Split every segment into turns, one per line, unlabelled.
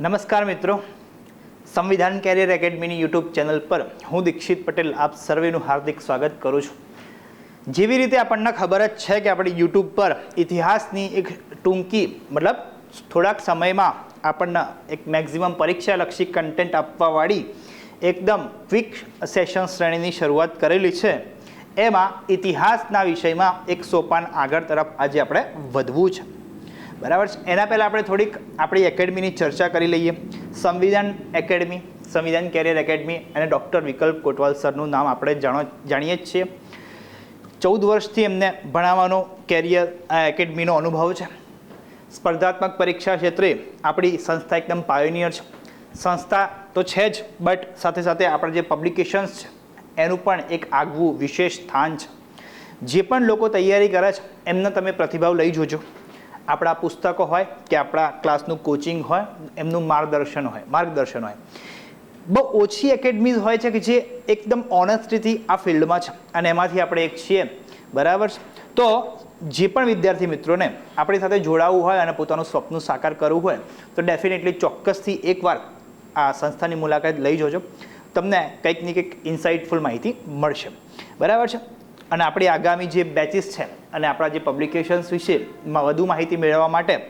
નમસ્કાર મિત્રો. સંવિધાન કેરિયર એકેડમીની યુટ્યુબ ચેનલ પર હું દીક્ષિત પટેલ આપ સર્વેનું હાર્દિક સ્વાગત કરું છું. જેવી રીતે આપણને ખબર જ છે કે આપણી યુટ્યુબ પર ઇતિહાસની એક ટૂંકી, મતલબ થોડાક સમયમાં આપણને એક મેક્ઝિમમ પરીક્ષાલક્ષી કન્ટેન્ટ આપવાવાળી એકદમ ક્વિક સેશન શ્રેણીની શરૂઆત કરેલી છે. એમાં ઇતિહાસના વિષયમાં એક સોપાન આગળ તરફ આજે આપણે વધવું છે. બરાબર છે? એના પહેલાં આપણે થોડીક આપણી એકેડમીની ચર્ચા કરી લઈએ. સંવિધાન એકેડમી, સંવિધાન કેરિયર એકેડમી અને ડૉક્ટર વિકલ્પ કોટવાલ સરનું નામ આપણે જાણો, જાણીએ જ છીએ. ચૌદ વર્ષથી એમને ભણાવવાનો કેરિયર આ એકેડમીનો અનુભવ છે. સ્પર્ધાત્મક પરીક્ષા ક્ષેત્રે આપણી સંસ્થા એકદમ પાયોનિયર છે. સંસ્થા તો છે જ, બટ સાથે સાથે આપણા જે પબ્લિકેશન્સ છે, એનું પણ એક આગવું વિશેષ સ્થાન છે. જે પણ લોકો તૈયારી કરે છે, એમનો તમે પ્રતિભાવ લઈ જોજો. આપણા પુસ્તકો હોય કે આપણા ક્લાસનું કોચિંગ હોય, એમનું માર્ગદર્શન હોય માર્ગદર્શન હોય. બહુ ઓછી એકેડમીઝ હોય છે કે જે એકદમ ઓનેસ્ટીથી આ ફિલ્ડમાં છે અને એમાંથી આપણે એક છીએ. બરાબર છે? તો જે પણ વિદ્યાર્થી મિત્રોને આપણી સાથે જોડાવવું હોય અને પોતાનું સ્વપ્ન સાકાર કરવું હોય, તો ડેફિનેટલી ચોક્કસથી એકવાર આ સંસ્થાની મુલાકાત લઈ જજો. તમને કંઈક ને કંઈક ઇન્સાઇટફુલ માહિતી મળશે. બરાબર છે? અને આપણી આગામી જે બેચીસ છે અને આપણા જે પબ્લિકેશન્સ વિશે માં વધુ માહિતી મેળવવા માટે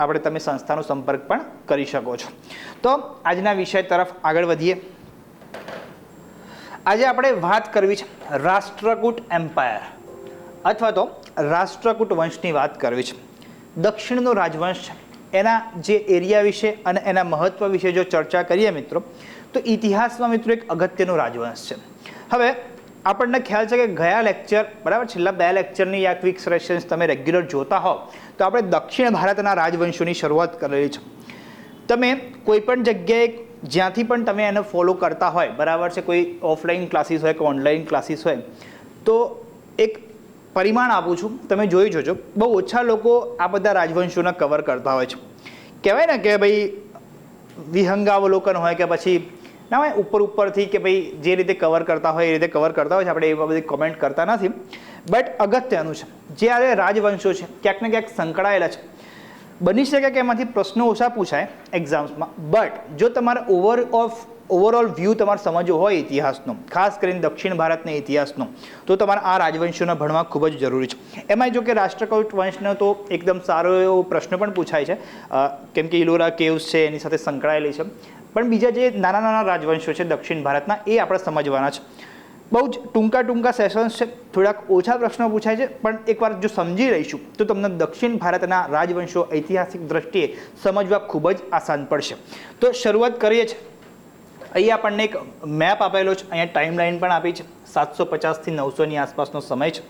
આપણે તમે સંસ્થાનો સંપર્ક પણ કરી શકો છો. તો આજના વિષય તરફ આગળ વધીએ. આજે આપણે વાત કરવી છે રાષ્ટ્રકૂટ એમ્પાયર અથવા તો રાષ્ટ્રકૂટ વંશની વાત કરવી છે. દક્ષિણનો રાજવંશ છે. એના જે એરિયા વિશે અને એના મહત્વ વિશે જો ચર્ચા કરીએ મિત્રો, તો ઇતિહાસમાં મિત્રો એક અગત્યનો રાજવંશ છે. હવે આપણને ખ્યાલ છે કે ગયા લેક્ચર બરાબર, છેલ્લા બે લેક્ચરની આ ક્વિક સેશન્સ તમે રેગ્યુલર જોતા હો તો આપણે દક્ષિણ ભારતના રાજવંશોની શરૂઆત કરેલી છે. તમે કોઈ પણ જગ્યાએ, જ્યાંથી પણ તમે એને ફોલો કરતા હોય, બરાબર છે, કોઈ ઓફલાઈન ક્લાસીસ હોય કે ઓનલાઈન ક્લાસીસ હોય, તો એક પરિમાણ આપું છું, તમે જોઈ જોજો, બહુ ઓછા લોકો આ બધા રાજવંશોને કવર કરતા હોય છે. કહેવાય ને કે ભાઈ વિહંગાવલોકન હોય કે પછી ના હોય, ઉપર ઉપરથી કે ભાઈ જે રીતે કવર કરતા હોય, એ રીતે કવર કરતા હોય છે, આપણે એવા બધી કોમેન્ટ કરતા નથી. બટ અગત્યનું છે જે આ રાજવંશો છે, ક્યાંક ને ક્યાંક સંકળાયેલા છે. બની શકે કે એમાંથી પ્રશ્નો ઓછા પૂછાય એક્ઝામ્સમાં બટ જો તમારે ઓવર ઓફ ઓવરઓલ વ્યૂ તમારે સમજવો હોય ઇતિહાસનો, ખાસ કરીને દક્ષિણ ભારતના ઇતિહાસનો, તો તમારે આ રાજવંશોને ભણવા ખૂબ જ જરૂરી છે. એમાં જો કે રાષ્ટ્રકૂટ વંશનો તો એકદમ સારો એવો પ્રશ્ન પણ પૂછાય છે. કેમ કે ઇલોરા કેવ્સ છે, એની સાથે સંકળાયેલી છે. પણ બીજા જે નાના નાના રાજવંશો છે દક્ષિણ ભારતના, એ આપણે સમજવાના છે. બહુ જ ટૂંકા ટૂંકા સેશન્સ છે, થોડાક ઓછા પ્રશ્નો પૂછાય છે, પણ એકવાર જો સમજી રહીશું તો તમને દક્ષિણ ભારતના રાજવંશો ઐતિહાસિક દ્રષ્ટિએ સમજવા ખૂબ જ આસાન પડશે. તો શરૂઆત કરીએ છીએ અહીં આપણને એક મેપ આપેલો છે, અહીંયા ટાઈમ લાઈન પણ આપી છે. સાતસો પચાસથી નવસોની આસપાસનો સમય છે.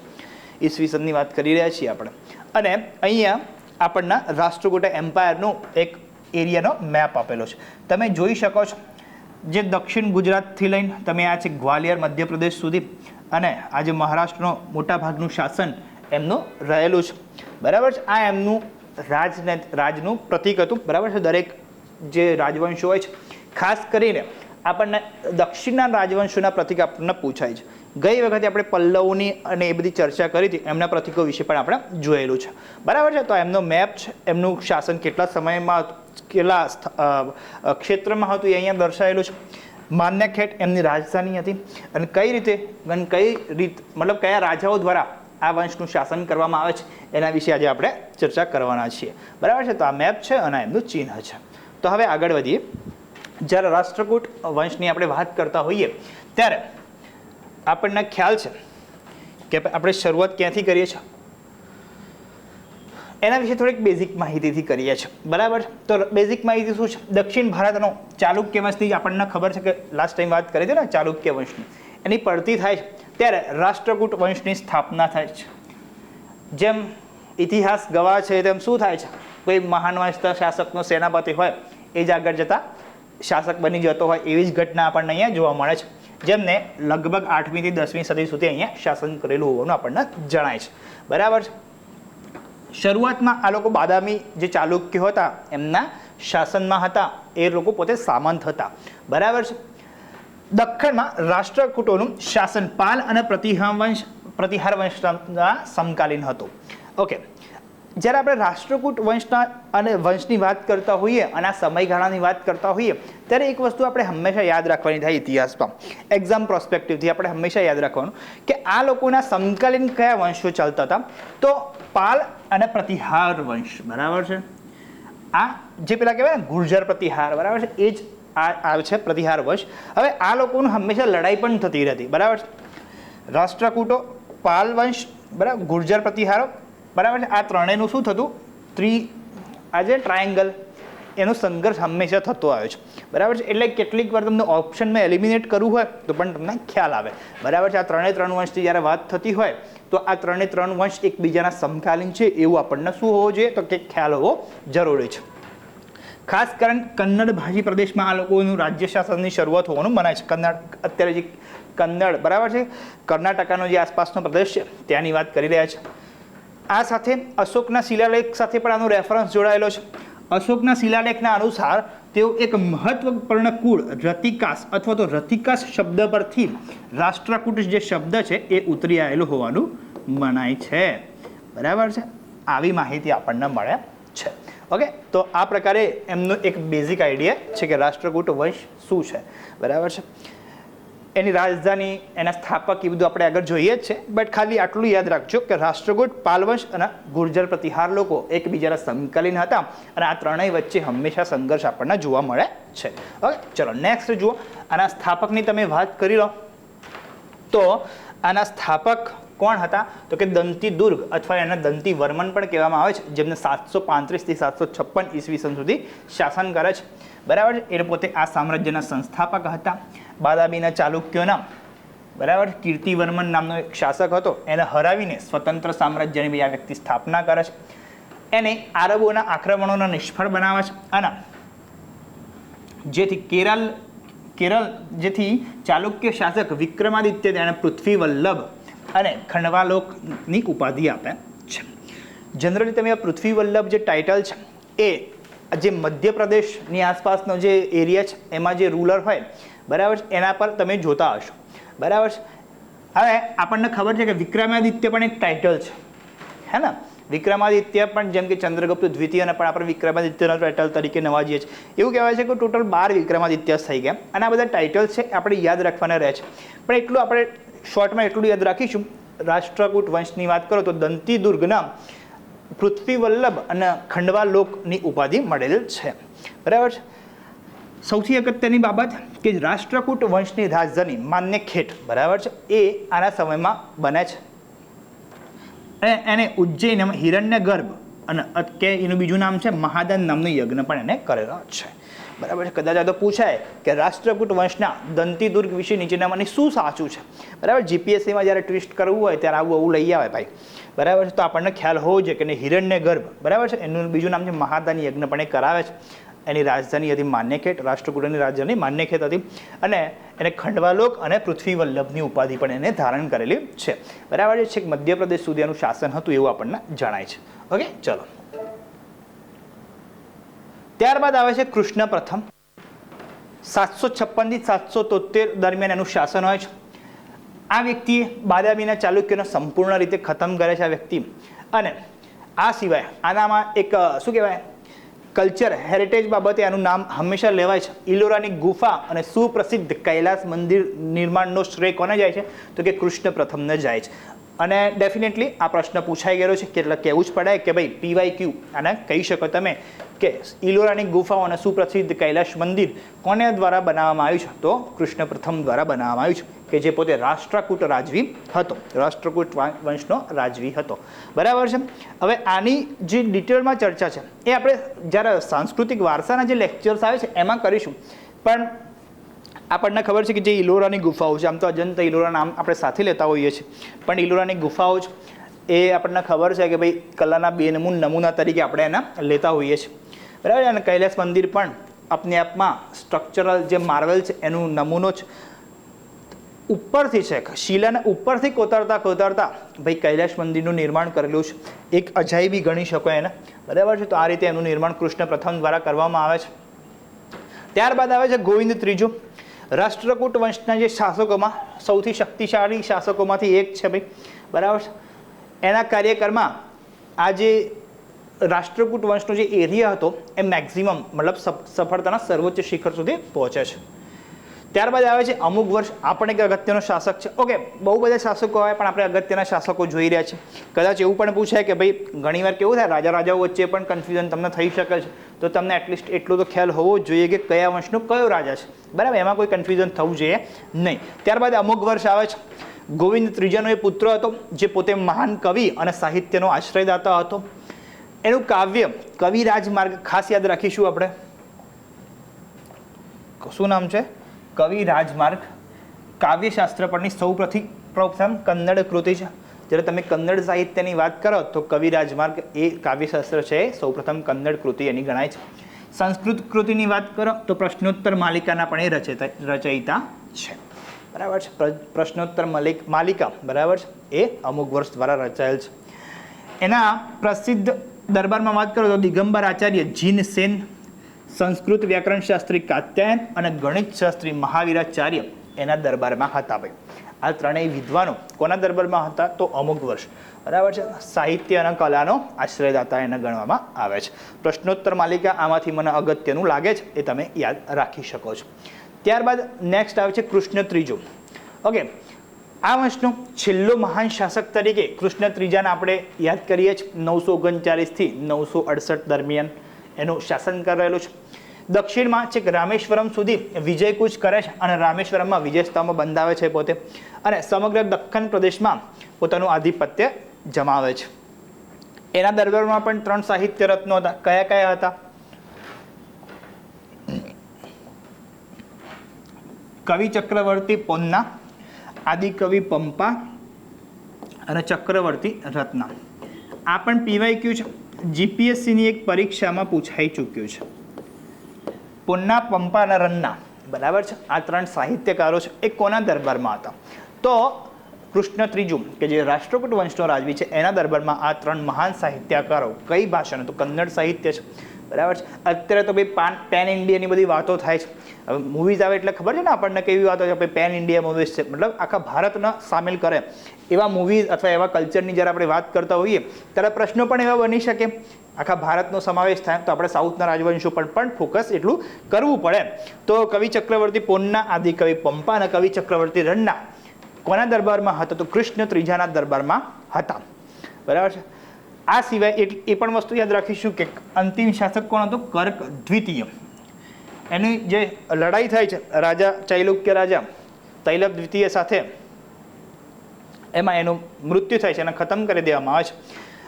ઈસવીસનની વાત કરી રહ્યા છીએ આપણે. અને અહીંયા આપણના રાષ્ટ્રકૂટ એમ્પાયરનો એક એરિયાનો મેપ આપેલો છે. તમે જોઈ શકો છો જે દક્ષિણ ગુજરાતથી લઈને તમે આ છે ગ્વાલિયર, મધ્યપ્રદેશ સુધી અને આજે મહારાષ્ટ્રનો મોટાભાગનું શાસન એમનું રહેલું છે. બરાબર છે? આ એમનું રાજને રાજનું પ્રતીક હતું. બરાબર છે? દરેક જે રાજવંશો હોય છે. ખાસ કરીને આપણને દક્ષિણના રાજવંશોના પ્રતીક આપણને પૂછાય છે. ગઈ વખતે આપણે પલ્લવની અને એ બધી ચર્ચા કરી હતી, એમના પ્રતિકો વિશે પણ આપણે જોયેલું છે. બરાબર છે? તો એમનો મેપ છે, એમનું શાસન કેટલા સમયમાં કેટલા ક્ષેત્રમાં હતું એ અહીંયા દર્શાવેલું છે. માન્યખેટ એમની રાજધાની હતી અને કઈ રીતે, અને કઈ રીત, મતલબ કયા રાજાઓ દ્વારા આ વંશનું શાસન કરવામાં આવે છે, એના વિશે આજે આપણે ચર્ચા કરવાના છીએ. બરાબર છે? તો આ મેપ છે અને એમનું ચિહ્ન છે. તો હવે આગળ વધીએ. જ્યારે રાષ્ટ્રકૂટ વંશની આપણે વાત કરતા હોઈએ, ત્યારે આપણને ખ્યાલ છે કે આપણે શરૂઆત ક્યાંથી કરીએ છીએ? એના વિશે થોડીક બેઝિક માહિતીથી કરીએ છીએ. બરાબર? તો બેઝિક માહિતી શું છે? દક્ષિણ ભારતનો ચાલુક્ય વંશથી આપણને ખબર છે કે લાસ્ટ ટાઈમ વાત કરી હતી ને ચાલુક્ય વંશની, એની પડતી થાય છે ત્યારે રાષ્ટ્રકૂટ વંશની સ્થાપના થાય છે. જેમ ઇતિહાસ ગવા છે તેમ શું થાય છે? કોઈ મહાન વંશના શાસકનો સેનાપતિ હોય, એ જ આગળ જતા શાસક બની જતો હોય, એવી જ ઘટના આપણને અહીંયા જોવા મળે છે. જેમને લગભગ આઠમીથી દસમી સદી સુધી અહીંયા શાસન કરેલું હોવાનું આપણને જણાય છે. બરાબર છે? શરૂઆતમાં આ લોકો બાદામી જે ચાલુક્ય હતા, એમના શાસનમાં હતા, એ લોકો પોતે સામંત હતા. બરાબર છે? દખ્ખણમાં રાષ્ટ્રકૂટોનું શાસન પાલ અને પ્રતિહાર વંશ પ્રતિહાર વંશના સમકાલીન હતું. ઓકે. જ્યારે આપણે રાષ્ટ્રકૂટ વંશના અને વંશની વાત કરતા હોઈએ અને આ સમયગાળાની વાત કરતા હોઈએ, ત્યારે એક વસ્તુ આપણે હંમેશા યાદ રાખવાની થાય ઇતિહાસમાં. એક્ઝામ પ્રોસ્પેક્ટિવથી આપણે હંમેશા યાદ રાખવાનું કે આ લોકોના સમકાલીન કયા વંશો ચાલતા હતા? તો પાલ અને પ્રતિહાર વંશ, બરાબર છે? આ જે પેલા કહેવાય ને, ગુર્જર પ્રતિહાર, બરાબર છે? એ જ આ છે પ્રતિહાર વંશ. હવે આ લોકોનું હંમેશા લડાઈ પણ થતી રહેતી, બરાબર છે? રાષ્ટ્રકૂટો, પાલ વંશ, બરાબર? ગુર્જર પ્રતિહારો બરાબર છે? આ ત્રણેયનું શું થતું? ત્રી, આ જે ટ્રાયેંગલ એનો સંઘર્ષ હંમેશા થતો આવ્યો છે. બરાબર છે? એટલે કેટલીક વાર તમને ઓપ્શનમાં એલિમિનેટ કરવું હોય, તો પણ તમને ખ્યાલ આવે. બરાબર છે? આ ત્રણે ત્રણ વંશથી જ્યારે વાત થતી હોય, તો આ ત્રણે ત્રણ વંશ એકબીજાના સમકાલીન છે, એવું આપણને શું હોવો જોઈએ? તો કે ખ્યાલ હોવો જરૂરી છે. ખાસ કરીને કન્નડ ભાષી પ્રદેશમાં આ લોકોનું રાજ્ય શાસનની શરૂઆત હોવાનું મનાય છે. કન્નડ, અત્યારે જે કન્નડ, બરાબર છે? કર્ણાટકાનો જે આસપાસનો પ્રદેશ છે, ત્યાંની વાત કરી રહ્યા છે. આ સાથે અશોકના શિલાલેખ સાથે પણ આનો રેફરન્સ જોડાયેલો છે. અશોકના શિલાલેખના અનુસાર તેઓ એક મહત્વપૂર્ણ કુળ રતિકાસ અથવા તો રતિકાસ શબ્દ પરથી રાષ્ટ્રકૂટ જે શબ્દ છે એ ઉતરી આવેલું હોવાનું મનાય છે. બરાબર છે? આવી માહિતી આપણને મળે છે. ઓકે તો આ પ્રકારે એમનો એક બેઝિક આઈડિયા છે કે રાષ્ટ્રકૂટ વંશ શું છે? બરાબર છે? એની રાજધાની, એના સ્થાપક, એ બધું આપણે આગળ જોઈએ જ છે. બટ ખાલી આટલું યાદ રાખજો કે રાષ્ટ્રકૂટ, પાલવંશ અને ગુર્જર પ્રતિહાર લોકો એકબીજાના સમકાલીન હતા અને આ ત્રણેય વચ્ચે હંમેશા સંઘર્ષ આપણને જોવા મળે છે. ઓકે ચલો નેક્સ્ટ જુઓ. આના સ્થાપકની તમે વાત કરી લો. તો આના સ્થાપક કોણ હતા? તો કે દંતી દુર્ગ અથવા એને દંતી વર્મન પણ કહેવામાં આવે છે, જેમને સાતસો પાંત્રીસથી સાતસો છપ્પન ઈસવીસન સુધી શાસન કરે છે. બરાબર? એ પોતે આ સામ્રાજ્યના સંસ્થાપક હતા. બાદાબીના ચાલુક્યોના. બરાબર? કીર્તિવર્મન નામનો એક શાસક હતો. એને હરાવીને સ્વતંત્ર સામ્રાજ્યની બી આ વ્યક્તિ સ્થાપના કરે છે. એને આરબોના આક્રમણોને નિષ્ફળ બનાવે છે. અને જેથી કેરળ કેરળ જેથી ચાલુક્ય શાસક વિક્રમાદિત્ય, તેણે પૃથ્વી વલ્લભ અને ખંડવાલોકની ઉપાધિ આપે છે. જનરલી તમે આ પૃથ્વી વલ્લભ જે ટાઇટલ છે, એ જે મધ્યપ્રદેશની આસપાસનો જે એરિયા છે, એમાં જે રૂલર હોય, બરાબર છે, એના પર તમે જોતા હશો. બરાબર હવે આપણને ખબર છે કે વિક્રમાદિત્ય પણ એક ટાઇટલ છે. હે ને? વિક્રમાદિત્ય પણ જેમ કે ચંદ્રગુપ્ત દ્વિતીયને પણ આપણે વિક્રમાદિત્યના ટાઇટલ તરીકે નવાજીએ છીએ. એવું કહેવાય છે કે ટોટલ બાર વિક્રમાદિત્ય થઈ ગયા. અને આ બધા ટાઇટલ છે આપણે યાદ રાખવાના રહે છે. પણ એટલું આપણે શોર્ટમાં એટલું યાદ રાખીશું. રાષ્ટ્રકૂટ વંશની વાત કરો તો દંતી દુર્ગના પૃથ્વી વલ્લભ અને ખંડવા લોકની ઉપાધિ મળેલ છે. બરાબર છે? સૌથી અગત્યની બાબત કે રાષ્ટ્રકૂટ વંશની રાજધાની માન્યખેટ બરાબર છે? એ આના સમયમાં બને છે. અને એને ઉજ્જૈનમાં હિરણ્ય ગર્ભ અને કે એનું બીજું નામ છે મહાદાન નામનું યજ્ઞ પણ એને કરેલો છે. બરાબર છે? કદાચ આ તો પૂછાય કે રાષ્ટ્રકૂટ વંશના દંતી દુર્ગ વિશે નીચેનામાંની શું સાચું છે? બરાબર? જીપીએસસીમાં જ્યારે ટ્વિસ્ટ કરવું હોય ત્યારે આવું આવું લઈ આવે ભાઈ. બરાબર છે? તો આપણને ખ્યાલ હોવો જોઈએ કે હિરણ્ય ગર્ભ બરાબર છે? એનું બીજું નામ છે મહાદાન યજ્ઞ પણ એ કરાવે છે. એની રાજધાની હતી માન્યખેટ રાષ્ટ્રકૂટની રાજધાની માન્યખેટ હતી. અને એને ખંડવાલોક અને પૃથ્વી વલ્લભની ઉપાધિ પણ એને ધારણ કરેલી છે. બરાબર છે, છેક મધ્યપ્રદેશ સુધી એનું શાસન હતું એવું આપણને જણાય છે. ઓકે, ચલો. ત્યારબાદ આવે છે કૃષ્ણ પ્રથમ. સાતસો છપ્પનથી સાતસો તોતેર દરમિયાન એનું શાસન હોય છે. આ વ્યક્તિએ બાદામીના ચાલુક્યનો સંપૂર્ણ રીતે ખતમ કરે છે આ વ્યક્તિ. અને આ સિવાય આનામાં એક, શું કહેવાય? કલ્ચર હેરિટેજ બાબતે આનું નામ હંમેશા લેવાય છે. ઇલોરાની ગુફા અને સુપ્રસિદ્ધ કૈલાસ મંદિર નિર્માણનો શ્રેય કોને જાય છે? તો કે કૃષ્ણ પ્રથમને જાય છે. અને ડેફિનેટલી આ પ્રશ્ન પૂછાઈ ગયેલો છે. કે એટલે કહેવું જ પડે કે ભાઈ પીવાય ક્યુ? આને કહી શકો તમે કે ઇલોરાની ગુફાઓ અને સુપ્રસિદ્ધ કૈલાશ મંદિર કોને દ્વારા બનાવવામાં આવ્યું છે? તો કૃષ્ણ પ્રથમ દ્વારા બનાવવામાં આવ્યું છે. કે જે પોતે રાષ્ટ્રકૂટ રાજવી હતો. રાષ્ટ્રકૂટ વંશનો રાજવી હતો. બરાબર છે? હવે આની જે ડિટેલમાં ચર્ચા છે, એ આપણે જ્યારે સાંસ્કૃતિક વારસાના જે લેક્ચર્સ આવે છે, એમાં કરીશું. પણ આપણને ખબર છે કે જે ઇલોરાની ગુફાઓ છે, આમ તો અજંતા ઇલોરા નામ આપણે સાથે લેતા હોઈએ છીએ. પણ ઇલોરાની ગુફાઓ જ, એ આપણને ખબર છે કે ભાઈ કલાના બે નમૂન, નમૂના તરીકે આપણે એના લેતા હોઈએ છીએ. બરાબર અને કૈલાસ મંદિર પણ, આપને આપમાં સ્ટ્રક્ચરલ જે માર્વેલ છે, એનું નમૂનો જ ઉપરથી છે શિલાને ઉપરથી કોતરતા કોતરતા ભાઈ કૈલાશ મંદિરનું નિર્માણ કરેલું છે. એક અજાયબી ગણી શકો એને. બરાબર છે? તો આ રીતે એનું નિર્માણ કૃષ્ણ પ્રથમ દ્વારા કરવામાં આવે છે. ત્યારબાદ આવે છે ગોવિંદ ત્રીજો. રાષ્ટ્રકૂટ વંશના જે શાસકોમાં સૌથી શક્તિશાળી શાસકોમાંથી એક છે ભાઈ. બરાબર એના કાર્યકરમાં આ જે રાષ્ટ્રકૂટ વંશનો જે એરિયા હતો, એ મેક્ઝિમમ મતલબ સફ- સફળતાના સર્વોચ્ચ શિખર સુધી પહોંચે છે. ત્યારબાદ આવે છે અમુક વર્ષ આપણે એક અગત્યનો શાસક છે. ઓકે બહુ બધા શાસકો આવે પણ આપણે અગત્યના શાસકો જોઈ રહ્યા છે. કદાચ એવું પણ પૂછાય કે ભાઈ ઘણીવાર કેવું થાય રાજા રાજાઓ વચ્ચે પણ કન્ફ્યુઝન તમને થઈ શકે છે. તો તમને એટલીસ્ટ એટલો તો ખ્યાલ હોવો જોઈએ કે કયા વંશનો કયો રાજા છે. બરાબર? એમાં કોઈ કન્ફ્યુઝન થવું જોઈએ નહીં. ત્યારબાદ અમુક વર્ષ આવે છે. ગોવિંદ ત્રીજાનો એ પુત્ર હતો, જે પોતે મહાન કવિ અને સાહિત્યનો આશ્રયદાતા હતો. એનું કાવ્ય કવિ રાજમાર્ગ ખાસ યાદ રાખીશું આપણે. શું નામ છે? કવિ રાજમાર્ગ કાવ્યશાસ્ત્ર પરની સૌ પ્રથમ કન્નડ કૃતિ છે. જ્યારે તમે કન્નડ સાહિત્યની વાત કરો, તો કવિ રાજમાર્ગ એ કાવ્યશાસ્ત્ર છે. સૌપ્રથમ કન્નડ કૃતિ એની ગણાય છે. સંસ્કૃત કૃતિની વાત કરો, તો પ્રશ્નોત્તર માલિકાના પણ એ રચયિતા રચયિતા છે. બરાબર છે. પ્ર- પ્રશ્નોત્તર મલિક માલિકા, બરાબર છે. એ અમુક વર્ષ દ્વારા રચાયેલ છે. એના પ્રસિદ્ધ દરબારમાં વાત કરો, તો દિગંબર આચાર્ય જીન સેન સંસ્કૃત વ્યાકરણ શાસ્ત્રી કાત્યાયન અને ગણિત શાસ્ત્રી મહાવીરાચાર્ય એના દરબારમાં હતા ભાઈ. આ ત્રણેય વિદ્વાનો કોના દરબારમાં હતા? તો અમુક વર્ષ. બરાબર છે? સાહિત્ય અને કલાનો આશ્રયદાતા એને ગણવામાં આવે છે. પ્રશ્નોત્તર માલિકા આમાંથી મને અગત્યનું લાગે છે એ તમે યાદ રાખી શકો છો. ત્યારબાદ નેક્સ્ટ આવે છે કૃષ્ણ ત્રીજો ઓકે આ વંશનો છેલ્લો મહાન શાસક તરીકે કૃષ્ણ ત્રીજાને આપણે યાદ કરીએ છીએ નવસો ઓગણચાલીસથી નવસો અડસઠ દરમિયાન એનું શાસન કરેલું છે. દક્ષિણમાં છેક રામેશ્વરમ સુધી વિજયકૂચ કરે છે અને રામેશ્વરમમાં વિજય સ્તંભ બંધાવે છે પોતે. અને સમગ્ર દખ્ખન પ્રદેશમાં પોતાનું આધિપત્ય જમાવે છે. એના દરબારમાં પણ ત્રણ સાહિત્ય રત્નો હતા. કયા કયા હતા? કવિ ચક્રવર્તી પોન્ના આદિકવિ પંપા અને ચક્રવર્તી રત્ના. આ પણ પીવાય ક્યુ છે? જીપીએસસીની એક પરીક્ષામાં પૂછાઈ ચૂક્યું છે. પુન્ના પંપાના રન્ના બરાબર છે? આ ત્રણ સાહિત્યકારો છે, એ કોના દરબારમાં હતા? તો કૃષ્ણ ત્રીજું કે જે રાષ્ટ્રકૂટ વંશનો રાજવી છે, એના દરબારમાં આ ત્રણ મહાન સાહિત્યકારો, કઈ ભાષાનો? તો કન્નડ સાહિત્ય છે, બરાબર છે? અત્યારે તો ભાઈ પાન, પેન ઇન્ડિયાની બધી વાતો થાય છે. હવે મૂવીઝ આવે એટલે ખબર છે ને આપણને કેવી વાતો ભાઈ પેન ઇન્ડિયા મૂવીઝ છે. મતલબ આખા ભારતને સામેલ કરે. એવા મૂવીઝ અથવા એવા કલ્ચરની જ્યારે આપણે વાત કરતા હોઈએ, ત્યારે પ્રશ્નો પણ એવા બની શકે. આખા ભારતનો સમાવેશ થાય, તો આપણે સાઉથના રાજવંશો પર પણ ફોકસ એટલું કરવું પડે. તો કવિ ચક્રવર્તી પોનના, આદિ કવિ પંપા અને કવિ ચક્રવર્તી રન્ના કોના દરબારમાં હતા? તો કૃષ્ણ ત્રીજાના દરબારમાં હતા. બરાબર છે? આ સિવાય એ પણ વસ્તુ યાદ રાખીશું કે અંતિમ શાસક કોણ હતો? કર્ક દ્વિતીય. એની જે લડાઈ થાય છે, રાજા ચૈલુક્ય રાજા તૈલબ દ્વિતીય સાથે, એમાં એનું મૃત્યુ થાય છે, એને ખતમ કરી દેવામાં આવે છે.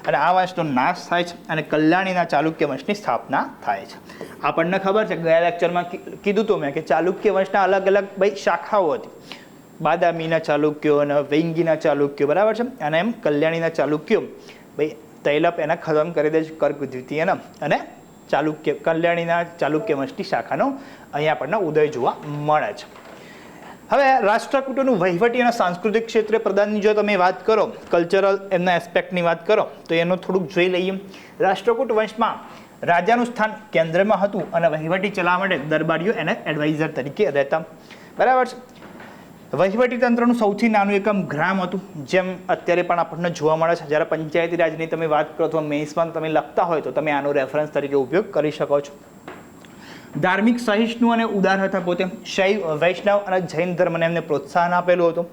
અને આ વંશનો નાશ થાય છે અને કલ્યાણીના ચાલુક્ય વંશની સ્થાપના થાય છે. આપણને ખબર છે, ગયા લેક્ચરમાં કીધું હતું મેં કે ચાલુક્ય વંશના અલગ અલગ ભાઈ શાખાઓ હતી. બાદામીના ચાલુક્યો અને વેંગીના ચાલુક્યો, બરાબર છે? અને એમ કલ્યાણીના ચાલુક્યો, ભાઈ તૈલપ એના ખતમ કરી દે છે કર્ક દ્વિતીયના. અને ચાલુક્ય કલ્યાણીના ચાલુક્ય વંશની શાખાનો અહીંયા આપણને ઉદય જોવા મળે છે. હવે રાષ્ટ્રકૂટોનું વહીવટી અને સાંસ્કૃતિક ક્ષેત્રે પ્રદાનની જો તમે વાત કરો કલ્ચરલ એમના એસ્પેક્ટની વાત કરો, તો એનું થોડુંક જોઈ લઈએ. રાષ્ટ્રકૂટ વંશમાં રાજાનું સ્થાન કેન્દ્રમાં હતું અને વહીવટી ચલાવવા માટે દરબારીઓ એને એડવાઇઝર તરીકે રહેતા. બરાબર છે? વહીવટી તંત્રનું સૌથી નાનું એકમ ગ્રામ હતું, જેમ અત્યારે પણ આપણને જોવા મળે છે. જ્યારે પંચાયતી રાજની તમે વાત કરો, અથવા મેઇન્સમાં તમે લખતા હોય, તો તમે આનો રેફરન્સ તરીકે ઉપયોગ કરી શકો છો. ધાર્મિક સહિષ્ણુ અને ઉદાર હતા પોતે. શૈવ, વૈષ્ણવ અને જૈન ધર્મને એમને પ્રોત્સાહન આપેલું હતું.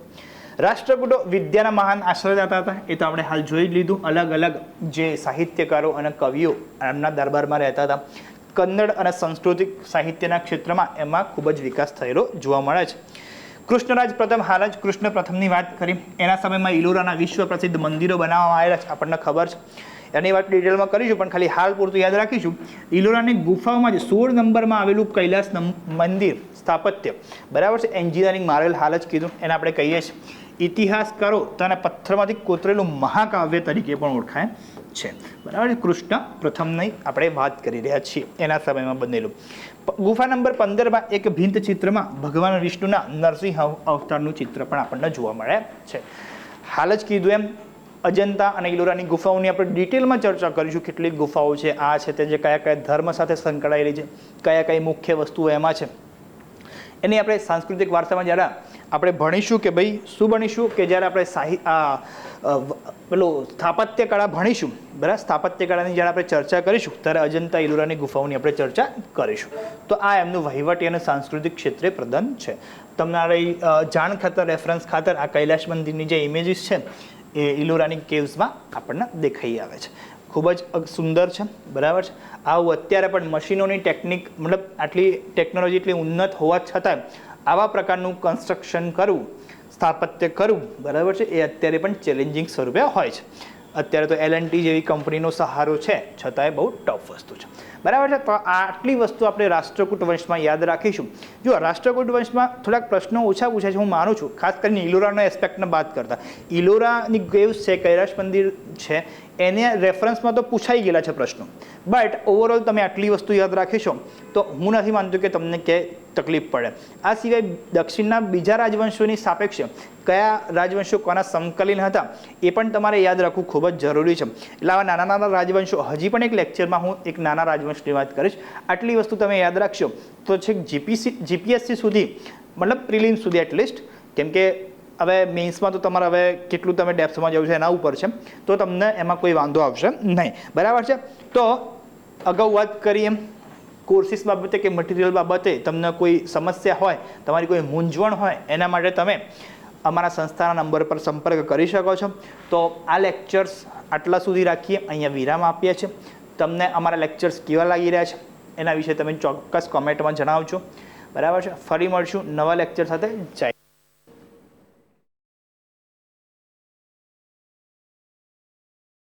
રાષ્ટ્રકૂટો વિદ્યાના મહાન આશ્રયદાતા હતા. એ તો આપણે હાલ જોઈ જ લીધું. અલગ અલગ જે સાહિત્યકારો અને કવિઓ એમના દરબારમાં રહેતા હતા. કન્નડ અને સાંસ્કૃતિક સાહિત્યના ક્ષેત્રમાં એમાં ખૂબ જ વિકાસ થયેલો જોવા મળે છે. કૃષ્ણરાજ પ્રથમ હાલ જ કૃષ્ણ પ્રથમની વાત કરી. એના સમયમાં ઇલોરાના વિશ્વ પ્રસિદ્ધ મંદિરો બનાવવામાં આવેલા છે, આપણને ખબર છે. એની વાત ડિટેલમાં કરીશું, પણ ખાલી હાલ પૂરતું યાદ રાખીશું. ઇલોરાની ગુફાઓમાં જે સોળ નંબરમાં આવેલું કૈલાસ મંદિર સ્થાપત્ય. બરાબર છે? એન્જિનિયરિંગ મારેલ હાલ જ કીધું, એને આપણે કહીએ છીએ. ઇતિહાસકારો તેને પથ્થરમાંથી કોતરેલું મહાકાવ્ય તરીકે પણ ઓળખાય છે. બરાબર કૃષ્ણ પ્રથમની આપણે વાત કરી રહ્યા છીએ, એના સમયમાં બનેલું. ગુફા નંબર પંદરમાં એક ભિંત ચિત્રમાં ભગવાન વિષ્ણુના નરસિંહ અવ- અવતારનું ચિત્ર પણ આપણને જોવા મળે છે. હાલ જ કીધું એમ, અજંતા અને ઇલોરાની ગુફાઓની આપણે ડિટેલમાં ચર્ચા કરીશું કેટલીક ગુફાઓ છે, આ છે, તે જે કયા કયા ધર્મ સાથે સંકળાયેલી છે, કયા કઈ મુખ્ય વસ્તુઓ એમાં છે. એની આપણે સાંસ્કૃતિક વારસામાં જ્યારે આપણે ભણીશું કે ભાઈ શું ભણીશું કે જ્યારે આપણે સાહિ, આ પેલું સ્થાપત્ય કળા ભણીશું, બરાબર? સ્થાપત્ય કળાની જ્યારે આપણે ચર્ચા કરીશું, ત્યારે અજંતા ઇલોરાની ગુફાઓની આપણે ચર્ચા કરીશું. તો આ એમનું વહીવટી અને સાંસ્કૃતિક ક્ષેત્રે પ્રદાન છે. તમારી જાણ ખાતર, રેફરન્સ ખાતર, આ કૈલાશ મંદિરની જે ઇમેજીસ છે, એ ઇલોરાની કેવ્સમાં આપણને દેખાઈ આવે છે. ખૂબ જ સુંદર છે, બરાબર છે? આવું અત્યારે પણ મશીનોની ટેકનિક મતલબ આટલી ટેકનોલોજી એટલી ઉન્નત હોવા છતાં આવા પ્રકારનું કન્સ્ટ્રક્શન કરવું સ્થાપત્ય કરવું બરાબર છે? એ અત્યારે પણ ચેલેન્જિંગ સ્વરૂપે હોય છે. અત્યારે તો એલ એન્ડ ટી જેવી કંપનીનો સહારો છે, છતાંય બહુ ટફ વસ્તુ છે. બરાબર છે? તો આટલી વસ્તુ આપણે રાષ્ટ્રકૂટ વંશમાં યાદ રાખીશું. જો રાષ્ટ્રકૂટ વંશમાં થોડાક પ્રશ્નો ઓછા પૂછાય છે, હું માનું છું. ખાસ કરીને ઇલોરાનો એસ્પેક્ટને બાદ કરતા. ઇલોરાની ગ્રેવ્સ છે કૈલાશ મંદિર છે? એને રેફરન્સમાં તો પૂછાઈ ગયેલા છે પ્રશ્નો. બટ ઓવરઓલ તમે આટલી વસ્તુ યાદ રાખીશો, તો હું નથી માનતો કે તમને ક્યાંય તકલીફ પડે. આ સિવાય દક્ષિણના બીજા રાજવંશોની સાપેક્ષે કયા રાજવંશો કોના સમકાલીન હતા, એ પણ તમારે યાદ રાખવું ખૂબ જ જરૂરી છે. એટલે આવા નાના નાના રાજવંશો, હજી પણ એક લેક્ચરમાં હું એક નાના રાજવંશની વાત કરીશ. આટલી વસ્તુ તમે યાદ રાખશો, તો છેક જીપીસી જીપીએસસી સુધી, મતલબ પ્રિલિમ સુધી એટલીસ્ટ કેમ કે હવે મેન્સમાં તો તમારે હવે કેટલું તમે ડેપ્થમાં જવું છે એના ઉપર છે. તો તમને એમાં કોઈ વાંધો આવશે નહીં. બરાબર છે? તો અગાઉ વાત કરી એમ કોર્સિસ બાબતે કે મટીરિયલ બાબતે તમને કોઈ સમસ્યા હોય, તમારી કોઈ મૂંઝવણ હોય, એના માટે તમે અમારા સંસ્થાના નંબર પર સંપર્ક કરી શકો છો. તો આ લેક્ચર્સ આટલા સુધી રાખીએ. અહીંયા વિરામ આપીએ છીએ. તમને અમારા લેક્ચર્સ કેવા લાગી રહ્યા છે? એના વિશે તમે ચોક્કસ કોમેન્ટમાં જણાવજો. બરાબર છે? ફરી મળશું નવા લેક્ચર સાથે. જય